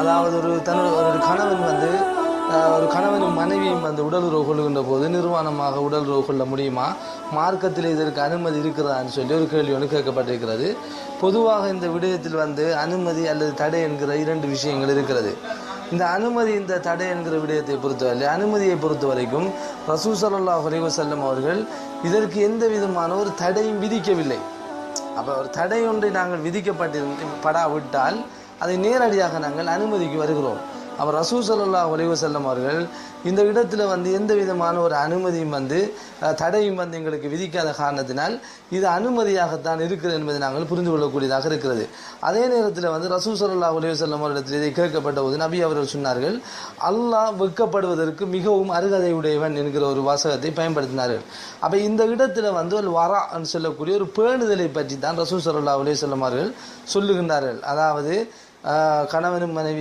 அதாவது ஒரு தன்னுடைய ஒரு கணவன் வந்து ஒரு கணவனும் மனைவியும் வந்து உடல் உறவு கொள்கின்ற போது நிர்வாணமாக உடல் உறவு கொள்ள முடியுமா? மார்க்கத்தில் இதற்கு அனுமதி இருக்கிறதான்னு சொல்லி ஒரு கேள்வி ஒன்று கேட்கப்பட்டிருக்கிறது. பொதுவாக இந்த விடயத்தில் வந்து அனுமதி அல்லது தடை என்கிற இரண்டு விஷயங்கள் இருக்கிறது. இந்த அனுமதி இந்த தடை என்கிற விடயத்தை பொறுத்தவரை அனுமதியை பொறுத்த வரைக்கும் ரசூ சல்லாஹ் அலைவசல்லம் அவர்கள் இதற்கு எந்த விதமான ஒரு தடையும் விதிக்கவில்லை. அப்போ ஒரு தடை ஒன்றை நாங்கள் விதிக்கப்பட்டிருந்து படாவிட்டால் அதை நேரடியாக நாங்கள் அனுமதிக்கு வருகிறோம். அப்போ ரசூ சல்லாஹ் செல்லம் அவர்கள் இந்த இடத்துல வந்து எந்த விதமான ஒரு அனுமதியும் வந்து தடையும் வந்து எங்களுக்கு விதிக்காத காரணத்தினால் இது அனுமதியாகத்தான் இருக்கிறது என்பதை நாங்கள் புரிந்து கொள்ளக்கூடியதாக இருக்கிறது. அதே நேரத்தில் வந்து ரசூ சல்லாஹ் செல்லம் அவரிடத்தில் இதை கேட்கப்பட்ட போது நபி அவர்கள் சொன்னார்கள் அல்லாஹ் வெட்கப்படுவதற்கு மிகவும் அருகதை உடையவன் என்கிற ஒரு வாசகத்தை பயன்படுத்தினார்கள். அப்போ இந்த இடத்துல வந்து ஒரு வரா சொல்லக்கூடிய ஒரு பேணுதலை பற்றி தான் ரசூ சல்லா அலையம் அவர்கள் சொல்லுகின்றார்கள். அதாவது கணவனும் மனைவி